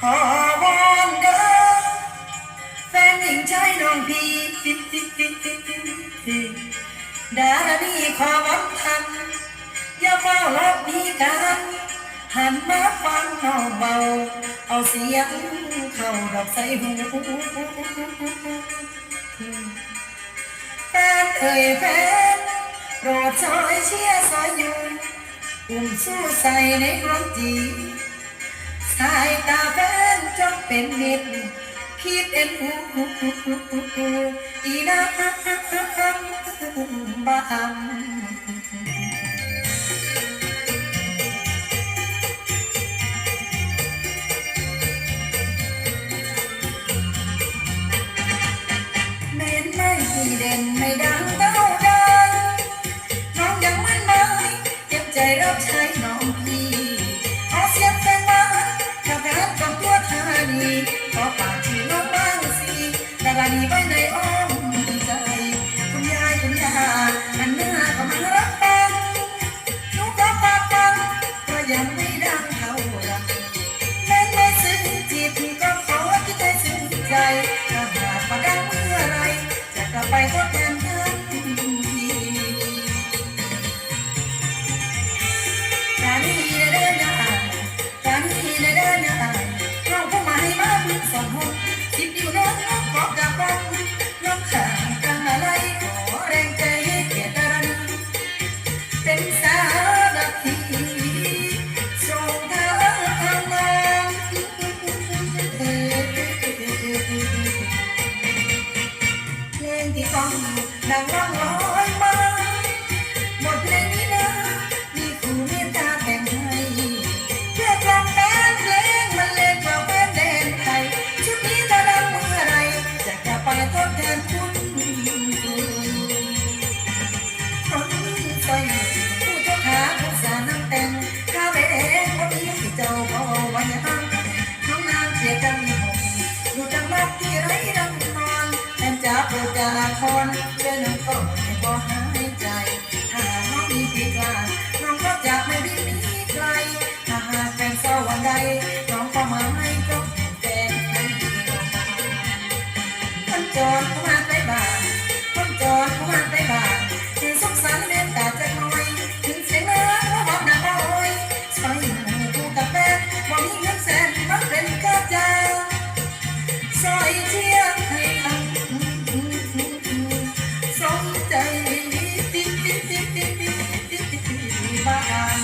ขอวอนเด้อแฟนหญิงชายน้องพี่ดาดีขอวันทันอย่าเฝ้ารอบนี้กันหันมาฟังน้องเบา เอาเสียงเข้าดอกใส่หูแฟนเอ่ยแฟนโปรดช่วยเชียร์ซอยอยู่อุ่มสู้ใส่ในดวงจี สายตาแฟนจงเป็นมิตรคิดเอ็นหูอีน้ำบางเน้นไม่ที่เด่นไม่ดังเท่า ดังร้องร้อยมาบทเพลงนี้นะ มีครูเมตตาแต่งให้เพื่อกล่อมแฟนเพลงมันเล่นกว่าแฟนแดนไทยชุดนี้ถ้าดังเมื่อไรจะกลับไปทดแทนคุณครูคนใส่ผู้เจ้าขาผู้สานังแต่งข้าไปเองคนนี้ที่เจ้าพ่อวันยังน้องนางเสียกันหกอยู่จังหวัดที่ไรดังนอนแม่จ้าโปรดจาคอน จรผู้มาใต้บาทคนจรผู้มาใต้บาคือสุขสันต์เมตตาใจคอยถึงเสียงเนื้อว่าหอมหน้าคยใส่หูกูกาแฟว่ามีเงินแสนมัเป็นกระจาซอยเชียงให้ตังสมใจติ๊บ้า